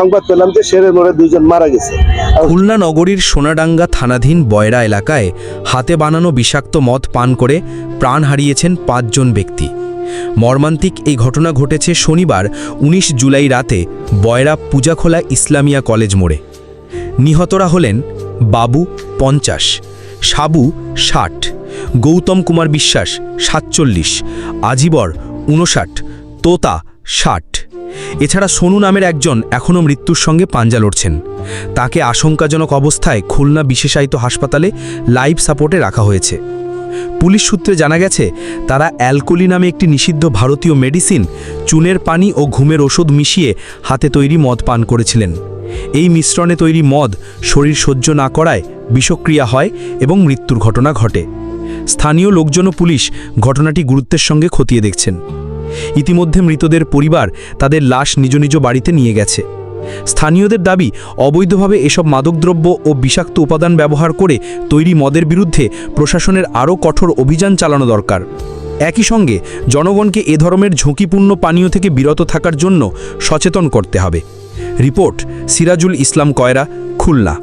সংবাদ পেলাম যে শেরের মোড়ে দুইজন মারা গেছে। খুলনা নগরীর সোনাডাঙ্গা থানাধীন বয়রা এলাকায় হাতে বানানো বিষাক্ত মদ পান করে প্রাণ হারিয়েছেন পাঁচজন ব্যক্তি। মর্মান্তিক এই ঘটনা ঘটেছে শনিবার ১৯ জুলাই রাতে বয়রা পূজাখোলা ইসলামিয়া কলেজ মোড়ে। নিহতরা হলেন বাবু পঞ্চাশ, সাবু ষাট, গৌতম কুমার বিশ্বাস সাতচল্লিশ, আজিবর উনষাট তোতা ষাট এছাড়া সোনু নামের একজন এখনও মৃত্যুর সঙ্গে পাঞ্জা লড়ছেন। তাকে আশঙ্কাজনক অবস্থায় খুলনা বিশেষায়িত হাসপাতালে লাইভ সাপোর্টে রাখা হয়েছে। পুলিশ সূত্রে জানা গেছে, তারা অ্যালকোলি নামে একটি নিষিদ্ধ ভারতীয় মেডিসিন, চুনের পানি ও ঘুমের ওষুধ মিশিয়ে হাতে তৈরি মদ পান করেছিলেন। এই মিশ্রণে তৈরি মদ শরীর সহ্য না করায় বিষক্রিয়া হয় এবং মৃত্যুর ঘটনা ঘটে। স্থানীয় লোকজন পুলিশ ঘটনাটি গুরুত্বের সঙ্গে খতিয়ে দেখছেন। ইতিমধ্যে মৃতদের পরিবার তাদের লাশ নিজ নিজ বাড়িতে নিয়ে গেছে। স্থানীয়দের দাবি, অবৈধভাবে এসব মাদকদ্রব্য ও বিষাক্ত উপাদান ব্যবহার করে তৈরি মদের বিরুদ্ধে প্রশাসনের আরও কঠোর অভিযান চালানো দরকার। একই সঙ্গে জনগণকে এ ধরনের ঝুঁকিপূর্ণ পানীয় থেকে বিরত থাকার জন্য সচেতন করতে হবে। রিপোর্ট, সিরাজুল ইসলাম কয়রা, খুলনা।